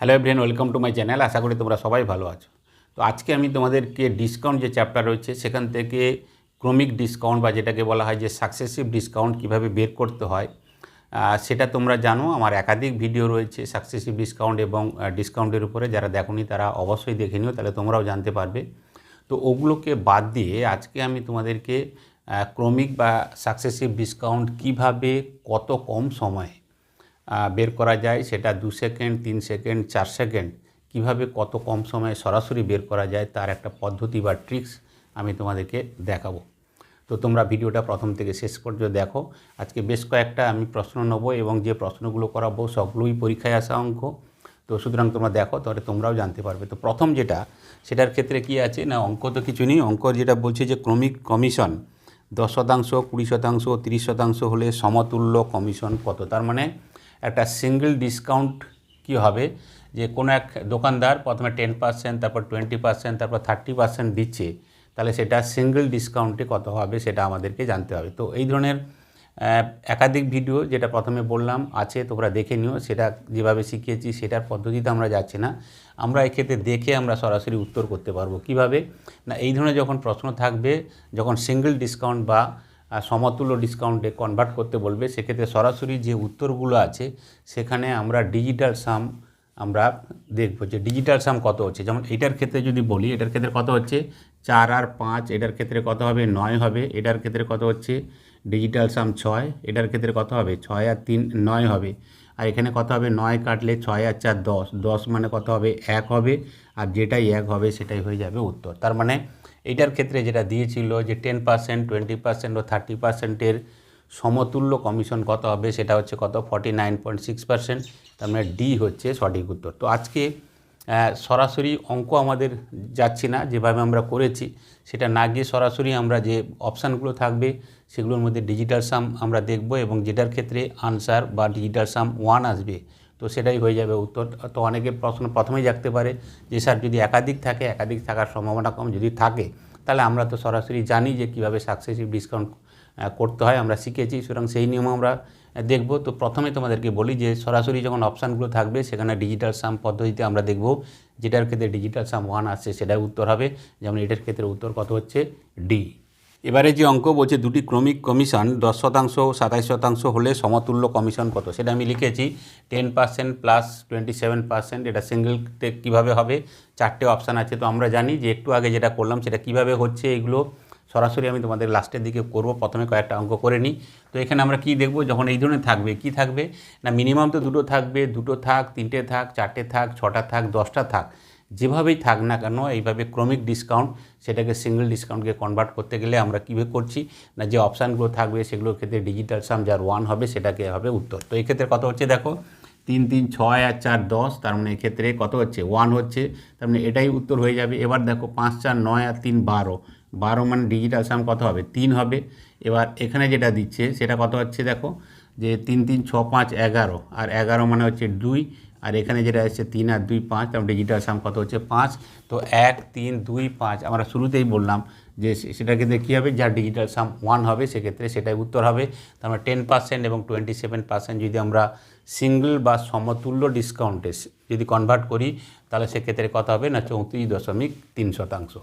Hello everyone welcome to my channel আশা করি তোমরা সবাই ভালো আছো। তো আজকে আমি তোমাদেরকে ডিসকাউন্ট যে চ্যাপ্টার রয়েছে, সেখান থেকে ক্রমিক ডিসকাউন্ট বা যেটাকে বলা হয় যে সাকসেসিভ ডিসকাউন্ট কীভাবে বের করতে হয় সেটা তোমরা জানো। আমার একাধিক ভিডিও রয়েছে সাকসেসিভ ডিসকাউন্ট এবং ডিসকাউন্টের উপরে। যারা দেখোনি তারা অবশ্যই দেখে নিও, তাহলে তোমরাও জানতে পারবে। তো ওগুলোকে বাদ দিয়ে আজকে আমি তোমাদেরকে ক্রমিক বা সাকসেসিভ ডিসকাউন্ট কীভাবে কত কম সময়ে বের করা যায়, সেটা দু সেকেন্ড, তিন সেকেন্ড, চার সেকেন্ড। কীভাবে কত কম সময়ে সরাসরি বের করা যায়, তার একটা পদ্ধতি বা ট্রিক্স আমি তোমাদেরকে দেখাবো। তো তোমরা ভিডিওটা প্রথম থেকে শেষ পর্যন্ত দেখো। আজকে বেশ কয়েকটা আমি প্রশ্ন নেব এবং যে প্রশ্নগুলো করাবো, সবগুলোই পরীক্ষায় আসা অঙ্ক। তো সুতরাং তোমরা দেখো, তাহলে তোমরাও জানতে পারবে। তো প্রথম যেটা, সেটার ক্ষেত্রে কি আছে? না, অঙ্ক তো কিছু নেই। অঙ্ক যেটা বলছে যে ক্রমিক কমিশন, দশ শতাংশ, কুড়ি শতাংশ, তিরিশ শতাংশ হলে সমতুল্য কমিশন কত? তার মানে একটা সিঙ্গেল ডিসকাউন্ট কি হবে? যে কোনো এক দোকানদার প্রথমে টেন পার্সেন্ট তারপর টোয়েন্টি পার্সেন্ট তারপর থার্টি পার্সেন্ট দিচ্ছে, তাহলে সেটা সিঙ্গেল ডিসকাউন্টে কত হবে সেটা আমাদেরকে জানতে হবে। তো এই ধরনের একাধিক ভিডিও যেটা প্রথমে বললাম আছে, তোমরা দেখে নিও, সেটা যেভাবে শিখিয়েছি সেটার পদ্ধতিতে আমরা যাচ্ছি না। আমরা এক্ষেত্রে দেখে আমরা সরাসরি উত্তর করতে পারব। কীভাবে? না, এই ধরনের যখন প্রশ্ন থাকবে, যখন সিঙ্গেল ডিসকাউন্ট বা সমতুল্য ডিসকাউন্টে কনভার্ট করতে বলবে, সেক্ষেত্রে সরাসরি যে উত্তরগুলো আছে, সেখানে আমরা ডিজিটাল সাম আমরা দেখব যে ডিজিটাল সাম কত হচ্ছে। যেমন এটার ক্ষেত্রে যদি বলি, এটার ক্ষেত্রে কত হচ্ছে? চার আর পাঁচ, এটার ক্ষেত্রে কত হবে? নয় হবে। এটার ক্ষেত্রে কত হচ্ছে? ডিজিটাল সাম ছয়, এটার ক্ষেত্রে কত হবে? ছয় আর তিন, নয় হবে। আর এখানে কত হবে? নয় কাটলে ছয় আর চার, দশ। দশ মানে কত হবে? এক হবে। আর যেটাই এক হবে, সেটাই হয়ে যাবে উত্তর। তার মানে এইটার ক্ষেত্রে যেটা দিয়েছিল যে টেন পার্সেন্ট টোয়েন্টি পার্সেন্ট ও থার্টি পার্সেন্টের সমতুল্য কমিশন কত হবে সেটা হচ্ছে কত? Forty nine point six percent তার মানে ডি হচ্ছে সঠিক উত্তর। তো আজকে সরাসরি অঙ্ক আমাদের যাচ্ছি না, যেভাবে আমরা করেছি, সেটা না গিয়ে সরাসরি আমরা যে অপশানগুলো থাকবে, সেগুলোর মধ্যে ডিজিটাল সাম আমরা দেখব এবং যেটার ক্ষেত্রে আনসার বা ডিজিটাল সাম ওয়ান আসবে তো সেটাই হয়ে যাবে উত্তর। তো অনেকে প্রশ্ন প্রথমেই জাগতে পারে যে, স্যার যদি একাধিক থাকে, একাধিক থাকার সম্ভাবনা কম যদি থাকে, তাহলে আমরা তো সরাসরি জানি যে, কীভাবে সাকসেসিভ ডিসকাউন্ট করতে হয়, আমরা শিখেছি। সুতরাং সেই নিয়ম আমরা দেখব। তো প্রথমে তোমাদেরকে বলি যে, সরাসরি যখন অপশানগুলো থাকবে, সেখানে ডিজিটাল সাম পদ্ধতিতে আমরা দেখব, যেটার ক্ষেত্রে ডিজিটাল সাম ওয়ান আসছে সেটাই উত্তর হবে। যেমন এটার ক্ষেত্রে উত্তর কত হচ্ছে? ডি এবারে যে অঙ্ক বলছে দুটি ক্রমিক কমিশন, দশ শতাংশ সাতাইশ শতাংশ হলে সমতুল্য কমিশন কত? সেটা আমি লিখেছি। Ten percent plus twenty seven percent, এটা সিঙ্গেলতে কীভাবে হবে? চারটে অপশান আছে, তো আমরা জানি যে একটু আগে যেটা করলাম, সেটা কীভাবে হচ্ছে এগুলো সরাসরি আমি তোমাদের লাস্টের দিকে করব। প্রথমে কয়েকটা অঙ্ক করে নিই। তো এখানে আমরা কি দেখব? যখন এই ধরনের থাকবে, কি থাকবে? না মিনিমাম তো দুটো থাকবে, দুটো থাক, তিনটে থাক, চারটে থাক, ছটা থাক, দশটা থাক। যেভাবেই থাক না কেন, এইভাবে ক্রমিক ডিসকাউন্ট সেটাকে সিঙ্গেল ডিসকাউন্টকে কনভার্ট করতে গেলে আমরা কীভাবে করছি, না যে অপশানগুলো থাকবে সেগুলোর ক্ষেত্রে ডিজিটাল সাম যার ওয়ান হবে সেটাকে হবে উত্তর। তো এক্ষেত্রে কত হচ্ছে দেখো? তিন তিন, ছয় আর চার, দশ, তার মানে এক্ষেত্রে কত হচ্ছে? ওয়ান হচ্ছে, তার মানে এটাই উত্তর হয়ে যাবে। এবার দেখো পাঁচ, চার, নয় আর তিন, বারো। বারো মানে ডিজিটাল সাম কত হবে? তিন হবে। এবার এখানে যেটা দিচ্ছে, সেটা কত হচ্ছে দেখো? যে তিন তিন, ছ, পাঁচ, এগারো। আর এগারো মানে হচ্ছে দুই আর এখানে যেটা হচ্ছে তিন আর দুই পাঁচ, তার ডিজিটাল সাম কত হচ্ছে? পাঁচ। তো এক, তিন, দুই, পাঁচ। আমরা শুরুতেই বললাম যে সে- সেটার ক্ষেত্রে কী হবে? যার ডিজিটাল সাম ওয়ান হবে, সেক্ষেত্রে সেটাই উত্তর হবে। তার মানে টেন পার্সেন্ট এবং টোয়েন্টি সেভেন পার্সেন্ট যদি আমরা সিঙ্গেল বা সমতুল্য ডিসকাউন্টে যদি কনভার্ট করি, তাহলে সেক্ষেত্রে কত হবে? না, চৌত্রিশ দশমিক তিন শতাংশ।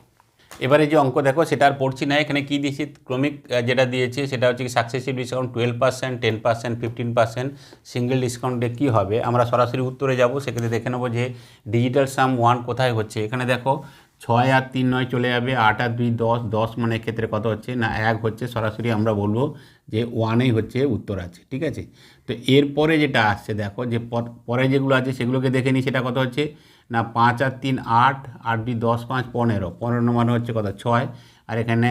এবারে যে অঙ্ক দেখো, সেটা আর পড়ছি না, এখানে কী দিয়েছি? ক্রমিক যেটা দিয়েছে, সেটা হচ্ছে কি successive discount twelve percent ten percent fifteen percent single ডিসকাউন্টে কী হবে? আমরা সরাসরি উত্তরে যাব, সেক্ষেত্রে দেখে নেব যে ডিজিটাল সাম ওয়ান কোথায় হচ্ছে। এখানে দেখো, ছয় আর তিন নয় চলে যাবে, আট আর দুই দশ দশ মানে ক্ষেত্রে কত হচ্ছে? না, এক হচ্ছে, সরাসরি আমরা বলব যে ওয়ানেই হচ্ছে উত্তর আছে, ঠিক আছে? তো এরপরে যেটা আসছে, দেখো যে পর- যেগুলো আছে, সেগুলোকে দেখে নিই, সেটা কত হচ্ছে? না পাঁচ আর তিন আট আট দুই দশ পাঁচ পনেরো। পনেরো মানে হচ্ছে কত ছয়। আর এখানে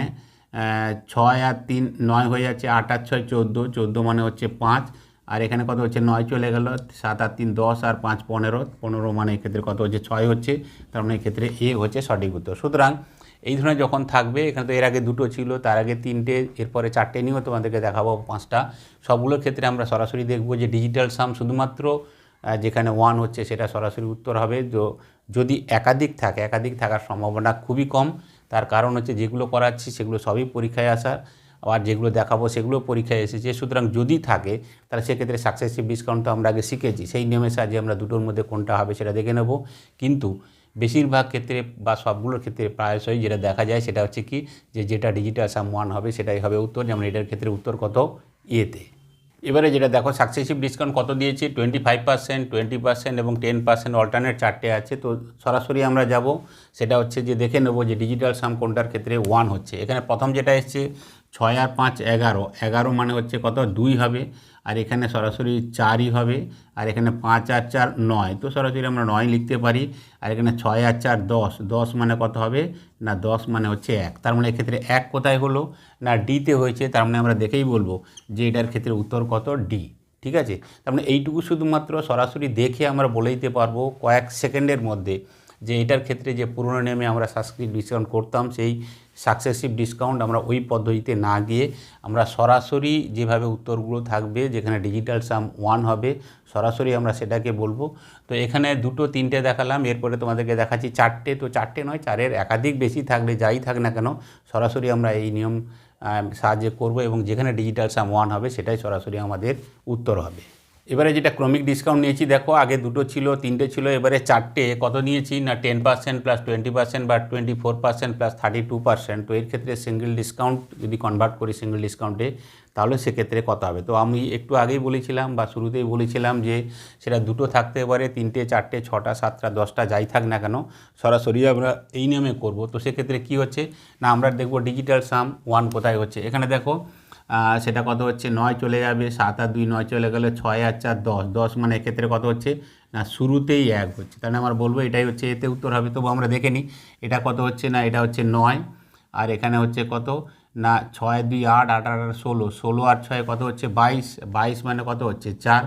ছয় আর তিন নয় হয়ে যাচ্ছে আট আর ছয় চোদ্দ। চোদ্দ মানে হচ্ছে পাঁচ। আর এখানে কত হচ্ছে নয় চলে গেল, সাত আর তিন দশ আর পাঁচ পনেরো। পনেরো মানে এক্ষেত্রে কত হচ্ছে ছয় হচ্ছে, তার মানে এক্ষেত্রে এ হচ্ছে সঠিক উত্তর। সুতরাং এই ধরনের যখন থাকবে, এখানে তো এর আগে দুটো ছিল, তার আগে তিনটে, এরপরে চারটে নিয়েও তোমাদেরকে দেখাবো পাঁচটা। সবগুলোর ক্ষেত্রে আমরা সরাসরি দেখব যে ডিজিটাল সাম শুধুমাত্র যেখানে ওয়ান হচ্ছে সেটা সরাসরি উত্তর হবে। তো যদি একাধিক থাকে, একাধিক থাকার সম্ভাবনা খুবই কম, তার কারণ হচ্ছে যেগুলো করাচ্ছি সেগুলো সবই পরীক্ষায় আসার আবার যেগুলো দেখাবো সেগুলো পরীক্ষায় এসেছে। সুতরাং যদি থাকে, তাহলে সেক্ষেত্রে সাকসেসিভ ডিসকাউন্ট তো আমরা আগে শিখেছি। সেই নিয়মের সাহায্যে আমরা দুটোর মধ্যে কোনটা হবে সেটা দেখে নেব। কিন্তু বেশিরভাগ ক্ষেত্রে বা সবগুলোর ক্ষেত্রে প্রায়শই যেটা দেখা যায় সেটা হচ্ছে কি, যে যেটা ডিজিটাল সাম ওয়ান হবে সেটাই হবে উত্তর। যেমন এটার ক্ষেত্রে উত্তর কত? এতে এবারে যেটা দেখো সাকসেসিভ ডিসকাউন্ট কত দিয়েছে? Twenty five percent twenty percent এবং টেন পার্সেন্ট অল্টারনেট চারটে আছে। তো সরাসরি আমরা যাব। সেটা হচ্ছে যে দেখে নেব যে ডিজিটাল সাম কোনটার ক্ষেত্রে ওয়ান হচ্ছে। এখানে প্রথম যেটা এসছে ছয় আর পাঁচ এগারো। এগারো মানে হচ্ছে কত? দুই হবে। আর এখানে সরাসরি চারই হবে। আর এখানে পাঁচ আর চার নয়। তো সরাসরি আমরা নয় লিখতে পারি। আর এখানে ছয় আর চার দশ। দশ মানে কত হবে? না, দশ মানে হচ্ছে এক। তার মানে এক্ষেত্রে এক কোথায় হলো? না ডিতে হয়েছে। তার মানে আমরা দেখেই বলব যে এটার ক্ষেত্রে উত্তর কত? ডি। ঠিক আছে? তার মানে এইটুকু শুধুমাত্র সরাসরি দেখে আমরা বলে দিতে পারব কয়েক সেকেন্ডের মধ্যে। যে এটার ক্ষেত্রে যে পুরনো নিয়মে আমরা সাবস্ক্রিপ ডিসকাউন্ট করতাম, সেই সাকসেসিভ ডিসকাউন্ট আমরা ওই পদ্ধতিতে না গিয়ে আমরা সরাসরি যেভাবে উত্তরগুলো থাকবে, যেখানে ডিজিটাল সাম ওয়ান হবে, সরাসরি আমরা সেটাকে বলব। তো এখানে দুটো তিনটে দেখালাম, এরপরে তোমাদেরকে দেখাচ্ছি চারটে। তো চারটে নয়, চারের একাধিক বেশি থাকলে যাই থাক না কেন, সরাসরি আমরা এই নিয়ম সাহায্যে করব এবং যেখানে ডিজিটাল সাম ওয়ান হবে, সেটাই সরাসরি আমাদের উত্তর হবে। এবারে যেটা ক্রমিক ডিসকাউন্ট নিয়েছি, দেখো আগে দুটো ছিল, তিনটে ছিল, এবারে চারটে, কত নিয়েছি? না ten percent plus twenty percent বা twenty four percent plus thirty two percent তো এর ক্ষেত্রে সিঙ্গেল ডিসকাউন্ট যদি কনভার্ট করি সিঙ্গেল ডিসকাউন্টে তাহলে সেক্ষেত্রে কত হবে? তো আমি একটু আগেই বলেছিলাম বা শুরুতেই বলেছিলাম যে, সেটা দুটো থাকতে পারে, তিনটে, চারটে, ছটা, সাতটা, দশটা, যাই থাক না কেন, সরাসরি আমরা এই নিয়মে করব। তো সেক্ষেত্রে কি হচ্ছে? না, আমরা দেখব ডিজিটাল সাম ওয়ান কোথায় হচ্ছে? এখানে দেখো সেটা কত হচ্ছে? নয় চলে যাবে, সাত আর দুই নয় চলে গেলে ছয় আর চার দশ। দশ মানে এক্ষেত্রে কত হচ্ছে? না, শুরুতেই এক হচ্ছে। তাহলে আমার বলব এটাই হচ্ছে, এতে উত্তর হবে তবু আমরা দেখে নিই। এটা কত হচ্ছে না, এটা হচ্ছে নয়। আর এখানে হচ্ছে কত? না, ছয়, দুই, আট আট আট আট, ষোলো। ষোলো আর ছয় কত হচ্ছে? বাইশ। বাইশ মানে কত হচ্ছে? চার।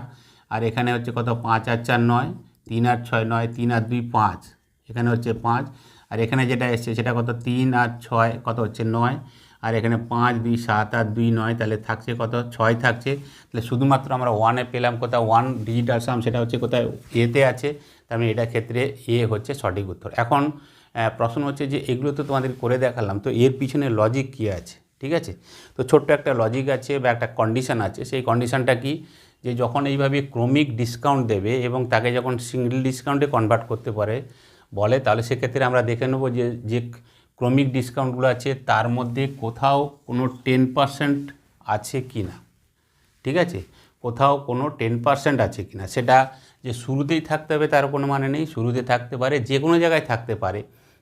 আর এখানে হচ্ছে কত? পাঁচ আর চার, নয়। তিন আর ছয়, নয়। তিন আর দুই, পাঁচ। এখানে হচ্ছে পাঁচ। আর এখানে যেটা এসছে, সেটা কত? তিন আর ছয় কত হচ্ছে? নয়। আর এখানে পাঁচ, দুই, সাত আর দুই, নয়, তাহলে থাকছে কত? ছয় থাকছে। তাহলে শুধুমাত্র আমরা ওয়ানে পেলাম কোথাও ওয়ান ডিজিটাল সাম সেটা হচ্ছে কোথায়? এতে আছে। তার মানে এটার ক্ষেত্রে এ হচ্ছে সঠিক উত্তর। এখন প্রশ্ন হচ্ছে যে এগুলো তো তোমাদের করে দেখালাম, তো এর পিছনে লজিক কী আছে? ঠিক আছে? তো ছোট্ট একটা লজিক আছে বা একটা কন্ডিশন আছে। সেই কন্ডিশানটা কি? যে যখন এইভাবে ক্রমিক ডিসকাউন্ট দেবে এবং তাকে যখন সিঙ্গেল ডিসকাউন্টে কনভার্ট করতে পারে, বলে, তাহলে সেক্ষেত্রে আমরা দেখে নেব যে যে ক্রমিক ডিসকাউন্টগুলো আছে, তার মধ্যে কোথাও কোনো টেন পার্সেন্ট আছে কি না? ঠিক আছে? কোথাও কোনো টেন পার্সেন্ট আছে কি না? সেটা যে শুরুতেই থাকতে হবে তার কোনো মানে নেই, শুরুতে থাকতে পারে, যে কোনো জায়গায় থাকতে পারে।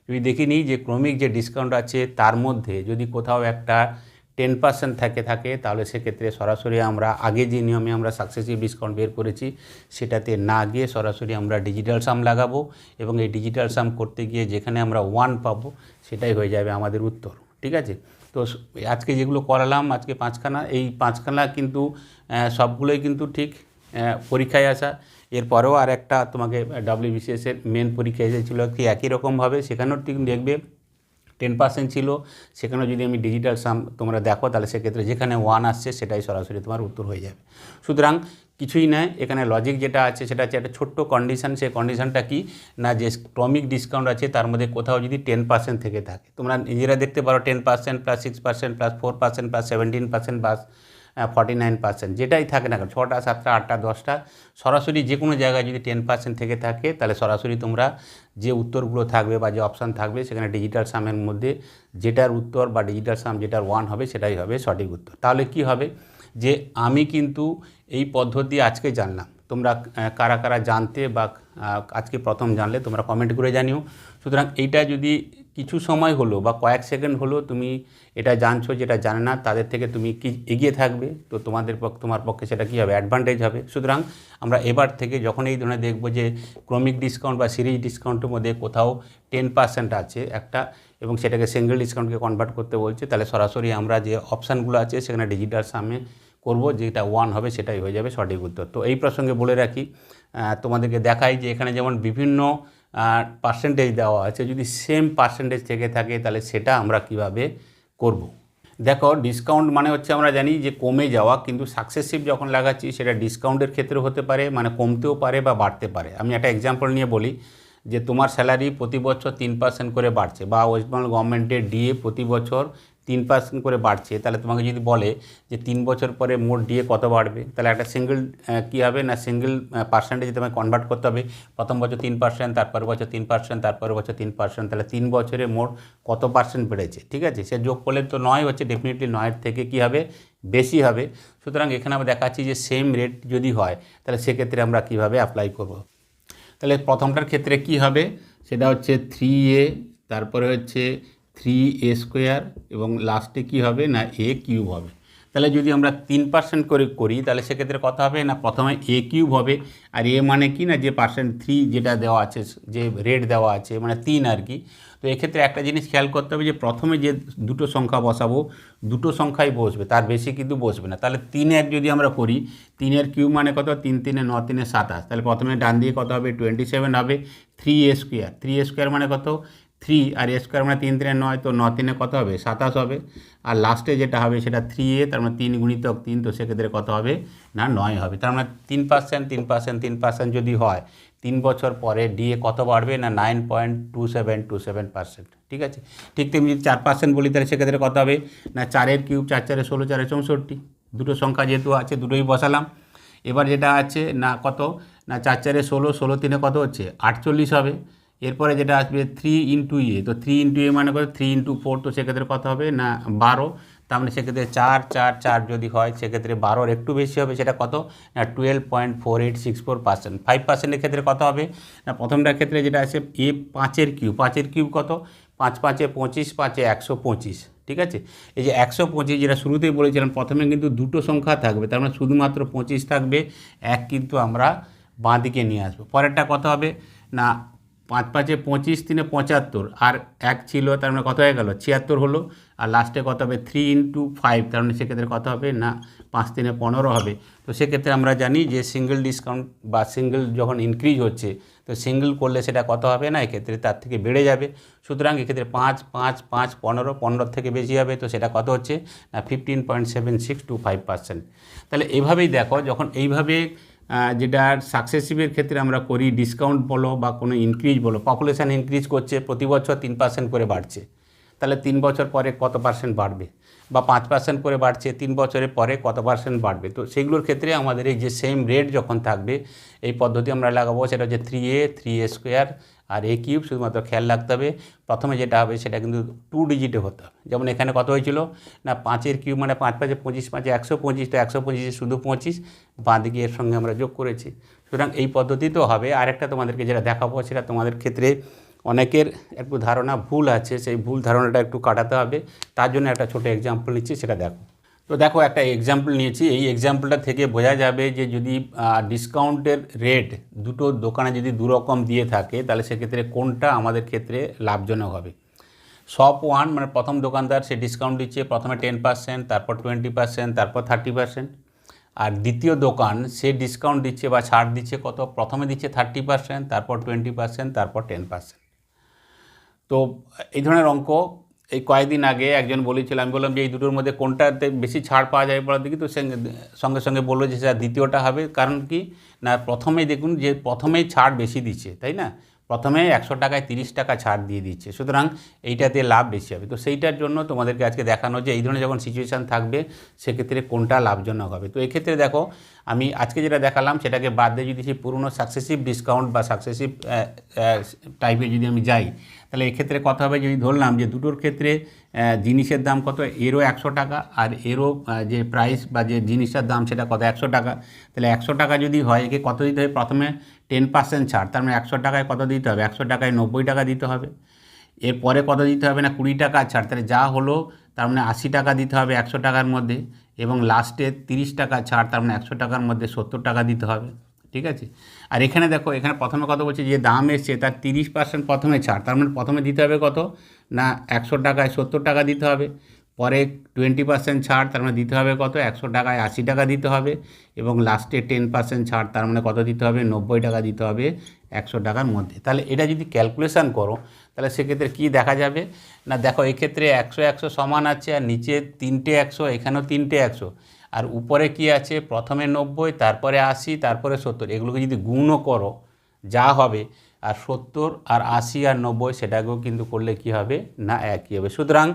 যদি দেখিনি যে ক্রমিক যে ডিসকাউন্ট আছে, তার মধ্যে যদি কোথাও একটা টেন পার্সেন্ট থাকে থাকে, তাহলে সেক্ষেত্রে সরাসরি আমরা আগে যে নিয়মে আমরা সাকসেসিভ ডিসকাউন্ট বের করেছি, সেটাতে না গিয়ে সরাসরি আমরা ডিজিটাল সাম লাগাবো এবং এই ডিজিটাল সাম করতে গিয়ে যেখানে আমরা ওয়ান পাবো, সেটাই হয়ে যাবে আমাদের উত্তর, ঠিক আছে? তো আজকে যেগুলো করালাম, আজকে পাঁচখানা, এই পাঁচখানা কিন্তু সবগুলোই কিন্তু ঠিক পরীক্ষায় আসা। এরপরেও আর একটা তোমাকে ডাব্লিউবিসিএসের মেন পরীক্ষা এসেছিল কি একই রকমভাবে সেখানেও ঠিক দেখবে টেন পার্সেন্ট ছিল। সেখানে যদি আমি ডিজিটাল সাম তোমরা দেখো, তাহলে সেক্ষেত্রে যেখানে ওয়ান আসছে, সেটাই সরাসরি তোমার উত্তর হয়ে যাবে। সুতরাং কিছুই নয়, এখানে লজিক যেটা আছে, সেটা হচ্ছে একটা ছোট্ট কন্ডিশান সেই কন্ডিশানটা কি? না, যে ক্রমিক ডিসকাউন্ট আছে, তার মধ্যে কোথাও যদি টেন পার্সেন্ট থেকে থাকে। তোমরা নিজেরা দেখতে পারো ten percent plus six percent plus four percent plus seventeen percent plus forty nine percent যেটাই থাকে না কেন, ছটা, সাতটা, আটটা, দশটা, সরাসরি যে কোনো জায়গায় যদি টেন পার্সেন্ট থেকে থাকে, তাহলে সরাসরি তোমরা যে উত্তরগুলো থাকবে বা যে অপশান থাকবে, সেখানে ডিজিটাল সামের মধ্যে যেটার উত্তর বা ডিজিটাল সাম যেটার ওয়ান হবে, সেটাই হবে সঠিক উত্তর। তাহলে কি হবে? যে আমি কিন্তু এই পদ্ধতি আজকে জানলাম। তোমরা কারা কারা জানতে বা আজকে প্রথম জানলে তোমরা কমেন্ট করে জানিও। সুতরাং এইটা যদি কিছু সময় হলো বা কয়েক সেকেন্ড হলো তুমি এটা জানছো যেটা জানে না, তাদের থেকে তুমি কি এগিয়ে থাকবে? তো তোমাদের পক্ষ তোমার পক্ষে সেটা কী হবে? অ্যাডভান্টেজ হবে। সুতরাং আমরা এবার থেকে যখন এই ধরনের দেখব যে ক্রমিক ডিসকাউন্ট বা সিরিজ ডিসকাউন্টের মধ্যে কোথাও টেন পার্সেন্ট আছে একটা এবং সেটাকে সিঙ্গেল ডিসকাউন্টকে কনভার্ট করতে বলছে, তাহলে সরাসরি আমরা যে অপশানগুলো আছে সেখানে ডিজিটাল সামনে করব, যেটা ওয়ান হবে সেটাই হয়ে যাবে সঠিক উত্তর। তো এই প্রসঙ্গে বলে রাখি তোমাদেরকে দেখাই যে এখানে যেমন বিভিন্ন পার্সেন্টেজ দেওয়া আছে যদি সেম পার্সেন্টেজ থেকে থাকে, তাহলে সেটা আমরা কীভাবে করব। দেখো ডিসকাউন্ট মানে হচ্ছে আমরা জানি যে কমে যাওয়া, কিন্তু সাকসেসিভ যখন লাগাচ্ছি, সেটা ডিসকাউন্টের ক্ষেত্রে হতে পারে মানে কমতেও পারে বা বাড়তে পারে আমি একটা এক্সাম্পল নিয়ে বলি, যে তোমার স্যালারি প্রতি বছর তিন পার্সেন্ট করে বাড়ছে বা ওয়েস্ট বেঙ্গল গভর্নমেন্টের ডিএ প্রতি বছর তিন পার্সেন্ট করে বাড়ছে, তাহলে তোমাকে যদি বলে যে তিন বছর পরে মোট ডিএ কত বাড়বে, তাহলে একটা সিঙ্গেল কী হবে না সিঙ্গেল পার্সেন্টেজে তোমায় কনভার্ট করতে হবে। প্রথম বছর তিন পার্সেন্ট তারপর বছর তিন পার্সেন্ট তারপর বছর তিন পার্সেন্ট তাহলে তিন বছরে মোট কত পার্সেন্ট বেড়েছে, ঠিক আছে? সে যোগ করলে তো নয় হচ্ছে ডেফিনেটলি নয়ের থেকে কী হবে? বেশি হবে। সুতরাং এখানে আমরা দেখাচ্ছি যে সেম রেট যদি হয়, তাহলে সেক্ষেত্রে আমরা কীভাবে অ্যাপ্লাই করব? তাহলে প্রথমটার ক্ষেত্রে কি হবে? সেটা হচ্ছে থ্রি এ তারপরে হচ্ছে থ্রি এ স্কোয়ার এবং লাস্টে কি হবে না এ কিউব হবে? তাহলে যদি আমরা তিন পার্সেন্ট করে করি, তাহলে সেক্ষেত্রে কত হবে? না, প্রথমে এ কিউব হবে। আর এ মানে কি না, যে পার্সেন্ট থ্রি যেটা দেওয়া আছে, যে রেট দেওয়া আছে মানে তিন আর কি। তো এক্ষেত্রে একটা জিনিস খেয়াল করতে হবে যে, প্রথমে যে দুটো সংখ্যা বসাবো, দুটো সংখ্যাই বসবে, তার বেশি কিন্তু বসবে না। তাহলে তিনের যদি আমরা করি, তিনের কিউব মানে কত? তিন, তিনে ন, তিনে সাতাশ। তাহলে প্রথমে ডান দিয়ে কত হবে? টোয়েন্টি সেভেন হবে। Three a square. Three a square মানে কত? থ্রি আর এ স্কোয়ার মানে তিন তিনে নয়, তো ন তিনে কত হবে? সাতাশ হবে। আর লাস্টে যেটা হবে সেটা থ্রি এ তার মানে তিন গুণিতক তিন, তো সেক্ষেত্রে কত হবে? না, নয় হবে। তার মানে তিন পার্সেন্ট তিন পার্সেন্ট তিন পার্সেন্ট যদি হয়, তিন বছর পরে ডিএ কত বাড়বে? না nine point two seven two seven percent ঠিক আছে? ঠিক তেমনি যদি চার পার্সেন্ট বলি, তাহলে সেক্ষেত্রে কত হবে? না, চারের কিউব চার চারে ষোলো, চারে চৌষট্টি। দুটো সংখ্যা যেহেতু আছে, দুটোই বসালাম। এবার যেটা আছে, না, কত? না, চার চারে ষোলো ষোলো তিনে কত হচ্ছে? আটচল্লিশ হবে। এরপরে যেটা আসবে থ্রি ইন্টু এ তো থ্রি ইন্টু এ মানে কত? থ্রি ইন্টু ফোর তো সেক্ষেত্রে কত হবে? না, বারো। তার মানে সেক্ষেত্রে চার চার চার যদি হয়, সেক্ষেত্রে বারোর একটু বেশি হবে, সেটা কত? না twelve point four eight six four percent five পার্সেন্টের ক্ষেত্রে কত হবে? না, প্রথমটার ক্ষেত্রে যেটা আছে এ পাঁচের কিউব পাঁচের কিউব কত? পাঁচ পাঁচে পঁচিশ, পাঁচে একশো পঁচিশ। ঠিক আছে? এই যে একশো পঁচিশ যেটা শুরুতেই বলেছিলাম, প্রথমে কিন্তু দুটো সংখ্যা থাকবে। তার মানে শুধুমাত্র পঁচিশ থাকবে, এক কিন্তু আমরা বাঁ দিকে নিয়ে আসব। পরেরটা কত হবে? না পাঁচ পাঁচে পঁচিশ, তিনে পঁচাত্তর। আর এক ছিল, তার মানে কত হয়ে গেল? ছিয়াত্তর হলো। আর লাস্টে কত হবে? Three into five. তার মানে সেক্ষেত্রে কত হবে? না, পাঁচ তিনে পনেরো হবে। তো সেক্ষেত্রে আমরা জানি যে সিঙ্গেল ডিসকাউন্ট বা সিঙ্গেল যখন ইনক্রিজ হচ্ছে, তো সিঙ্গেল করলে সেটা কত হবে না? এক্ষেত্রে তার থেকে বেড়ে যাবে। সুতরাং এক্ষেত্রে পাঁচ পাঁচ পাঁচ, পনেরো পনেরো থেকে বেশি হবে। তো সেটা কত হচ্ছে? না fifteen point seven six two five percent তাহলে এইভাবেই দেখো, যখন এইভাবে যেটা সাকসেসিভের ক্ষেত্রে আমরা করি ডিসকাউন্ট বলো বা কোনো ইনক্রিজ বলো পপুলেশান ইনক্রিজ করছে, প্রতি বছর তিন পার্সেন্ট করে বাড়ছে। তাহলে তিন বছর পরে কত পার্সেন্ট বাড়বে? বা পাঁচ পার্সেন্ট করে বাড়ছে, তিন বছরের পরে কত পার্সেন্ট বাড়বে? তো সেগুলোর ক্ষেত্রে আমাদের এই যে সেম রেট যখন থাকবে, এই পদ্ধতি আমরা লাগাবো, সেটা হচ্ছে three a three a square R A cube শুধুমাত্র খেয়াল রাখতে হবে। প্রথমে যেটা হবে সেটা কিন্তু টু ডিজিটে হতে হবে। যেমন এখানে কত হয়েছিল? না, পাঁচের কিউব মানে পাঁচ পাঁচে পঁচিশ, পাঁচে একশো পঁচিশ, তো একশো পঁচিশে শুধু পঁচিশ। বাঁ দিকে এর সঙ্গে আমরা যোগ করেছি। সুতরাং এই পদ্ধতিতেও হবে। আরেকটা তোমাদেরকে যেটা দেখাবো সেটা তোমাদের ক্ষেত্রে অনেকের একটু ধারণা ভুল আছে। সেই ভুল ধারণাটা একটু কাটাতে হবে। তার জন্য একটা ছোটো এক্সাম্পল নিচ্ছি, সেটা দেখো। তো দেখো একটা এক্সাম্পল নিয়েছি। এই এক্সাম্পলটা থেকে বোঝা যাবে যে যদি ডিসকাউন্টের রেট দুটো দোকানে যদি দুরকম দিয়ে থাকে, তাহলে সেক্ষেত্রে কোনটা আমাদের ক্ষেত্রে লাভজনক হবে? শপ ওয়ান মানে প্রথম দোকানদার, সে ডিসকাউন্ট দিচ্ছে, প্রথমে টেন পার্সেন্ট তারপর টোয়েন্টি পার্সেন্ট তারপর থার্টি পার্সেন্ট আর দ্বিতীয় দোকান, সে ডিসকাউন্ট দিচ্ছে বা ছাড় দিচ্ছে কত? প্রথমে দিচ্ছে থার্টি পার্সেন্ট তারপর টোয়েন্টি পার্সেন্ট তারপর টেন পার্সেন্ট তো এই ধরনের অঙ্ক এই কয়েকদিন আগে একজন বলেছিল, আমি বললাম যে এই দুটোর মধ্যে কোনটাতে বেশি ছাড় পাওয়া যায় বলার দিকে, তো সঙ্গে সঙ্গে বলল যে স্যার দ্বিতীয়টা হবে। কারণ কি? না, প্রথমেই দেখুন যে প্রথমেই ছাড় বেশি দিচ্ছে, তাই না? প্রথমে একশো টাকায় তিরিশ টাকা ছাড় দিয়ে দিচ্ছে। সুতরাং এইটাতে লাভ বেশি হবে। তো সেইটার জন্য তোমাদেরকে আজকে দেখানো যে এই ধরনের যখন সিচুয়েশান থাকবে, সেক্ষেত্রে কোনটা লাভজনক হবে? তো এক্ষেত্রে দেখো, আমি আজকে যেটা দেখালাম, সেটাকে বাদ দিয়ে যদি সেই পুরনো সাকসেসিভ ডিসকাউন্ট বা সাকসেসিভ টাইপে যদি আমি যাই, তাহলে এক্ষেত্রে কথা হবে যদি ধরলাম যে দুটোর ক্ষেত্রে জিনিসের দাম কত? এরও একশো টাকা আর এরও যে প্রাইস বা যে জিনিসটার দাম সেটা কত? একশো টাকা। তাহলে একশো টাকা যদি হয়, একে কত দিতে হবে প্রথমে টেন পার্সেন্ট ছাড়, তার মানে একশো টাকায় কত দিতে হবে? একশো টাকায় নব্বই টাকা দিতে হবে। এরপরে কত দিতে হবে না? কুড়ি টাকা ছাড়, তাহলে যা হলো, তার মানে আশি টাকা দিতে হবে একশো টাকার মধ্যে এবং লাস্টে তিরিশ টাকা ছাড়, তার মানে একশো টাকার মধ্যে সত্তর টাকা দিতে হবে। ঠিক আছে? আর এখানে দেখো, এখানে প্রথমে কত বলছে যে দাম এসছে, তার তিরিশ পার্সেন্ট প্রথমে ছাড়, তার মানে প্রথমে দিতে হবে কত? না, একশো টাকায় সত্তর টাকা দিতে হবে। পরে টোয়েন্টি পার্সেন্ট ছাড়, তার মানে দিতে হবে কত? একশো টাকায় আশি টাকা দিতে হবে এবং লাস্টে টেন পার্সেন্ট ছাড়, তার মানে কত দিতে হবে? নব্বই টাকা দিতে হবে একশো টাকার মধ্যে। তাহলে এটা যদি ক্যালকুলেশান করো, তাহলে সেক্ষেত্রে কী দেখা যাবে? না, দেখো, এক্ষেত্রে একশো একশো সমান আছে আর নিচে তিনটে একশো, এখানেও তিনটে একশো। আর উপরে কি আছে? প্রথমে নব্বই, তারপরে আশি, তারপরে সত্তর। এগুলোকে যদি গুণও করো, যা হবে, আর সত্তর আর আশি আর নব্বই, সেটাকেও কিন্তু করলে কি হবে? না, একই হবে। সুতরাং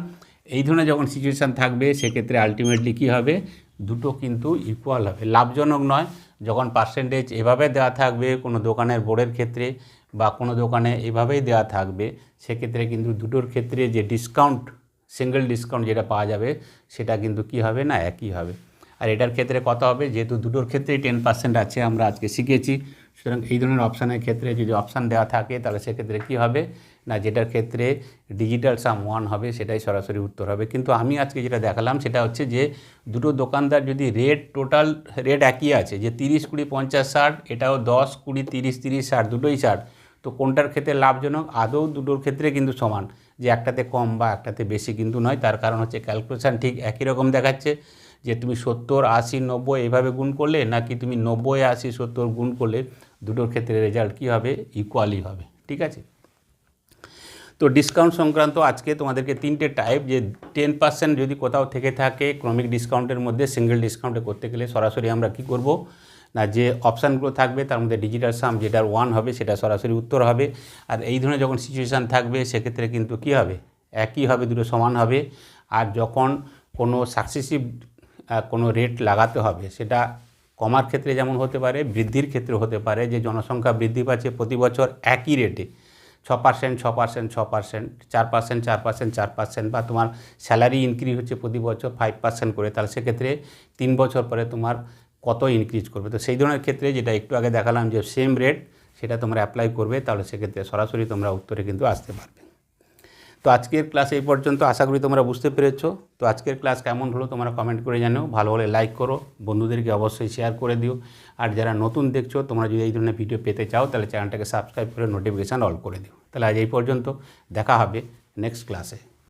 এই ধরনের যখন সিচুয়েশান থাকবে, সেক্ষেত্রে আলটিমেটলি কী হবে? দুটো কিন্তু ইকুয়াল হবে। লাভজনক নয়। যখন পার্সেন্টেজ এভাবে দেওয়া থাকবে, কোনো দোকানের বোর্ডের ক্ষেত্রে বা কোনো দোকানে এভাবেই দেওয়া থাকবে, সেক্ষেত্রে কিন্তু দুটোর ক্ষেত্রে যে ডিসকাউন্ট সিঙ্গেল ডিসকাউন্ট যেটা পাওয়া যাবে, সেটা কিন্তু কি হবে না, একই হবে। আর এটার ক্ষেত্রে কত হবে? যেহেতু দুটোর ক্ষেত্রেই টেন পার্সেন্ট আছে, আমরা আজকে শিখেছি। সুতরাং এই ধরনের অপশানের ক্ষেত্রে যদি অপশান দেওয়া থাকে, তাহলে সেক্ষেত্রে কী হবে? না, যেটার ক্ষেত্রে ডিজিটাল সাম ওয়ান হবে, সেটাই সরাসরি উত্তর হবে। কিন্তু আমি আজকে যেটা দেখালাম, সেটা হচ্ছে যে দুটো দোকানদার যদি রেট টোটাল রেট একই আছে, যে তিরিশ কুড়ি পঞ্চাশ ষাট, এটাও দশ কুড়ি তিরিশ তিরিশ ষাট, দুটোই ষাট, তো কোনটার ক্ষেত্রে লাভজনক? আদৌ দুটোর ক্ষেত্রে কিন্তু সমান, যে একটাতে কম বা একটাতে বেশি কিন্তু নয়। তার কারণ হচ্ছে ক্যালকুলেশান ঠিক একই রকম দেখাচ্ছে। যে তুমি সত্তর, আশি, নব্বই এইভাবে গুণ করলে নাকি তুমি নব্বই, আশি, সত্তর গুণ করলে দুটোর ক্ষেত্রে রেজাল্ট কী হবে? ইকুয়ালি হবে। ঠিক আছে? তো ডিসকাউন্ট সংক্রান্ত আজকে তোমাদেরকে তিনটে টাইপ যে টেন পার্সেন্ট যদি কোথাও থেকে থাকে, ক্রমিক ডিসকাউন্টের মধ্যে সিঙ্গেল ডিসকাউন্টে করতে গেলে সরাসরি আমরা কি করব? না, যে অপশানগুলো থাকবে তার মধ্যে ডিজিটাল সাম যেটার ওয়ান হবে সেটা সরাসরি উত্তর হবে। আর এই ধরনের যখন সিচুয়েশান থাকবে, সেক্ষেত্রে কিন্তু কি হবে? একই হবে, দুটো সমান হবে। আর যখন কোনো সাকসেসিভ কোনো রেট লাগাতে হবে, সেটা কমার ক্ষেত্রে যেমন হতে পারে, বৃদ্ধির ক্ষেত্রে হতে পারে, যে জনসংখ্যা বৃদ্ধি পাচ্ছে প্রতি বছর একই রেটে ছ পার্সেন্ট ছ পার্সেন্ট ছ পার্সেন্ট চার পার্সেন্ট চার পার্সেন্ট চার পার্সেন্ট বা তোমার স্যালারি ইনক্রিজ হচ্ছে প্রতি বছর ফাইভ পার্সেন্ট করে, তাহলে সেক্ষেত্রে তিন বছর পরে তোমার কত ইনক্রিজ করবে? তো সেই ধরনের ক্ষেত্রে যেটা একটু আগে দেখালাম যে সেম রেট সেটা তোমরা অ্যাপ্লাই করবে, তাহলে সেক্ষেত্রে সরাসরি তোমরা উত্তরে কিন্তু আসতে পারবে। তো আজকের ক্লাস এই পর্যন্ত। আশা করি তোমরা বুঝতে পেরেছ। তো আজকের ক্লাস কেমন হলো তোমরা কমেন্ট করে জানো ভালো হলে লাইক করো। বন্ধুদেরকে অবশ্যই শেয়ার করে দিও। আর যারা নতুন দেখছ, তোমরা যদি এই ধরনের ভিডিও পেতে চাও, তাহলে চ্যানেলটাকে সাবস্ক্রাইব করে নোটিফিকেশান অল করে দিও। তাহলে আজ এই পর্যন্ত। দেখা হবে নেক্সট ক্লাসে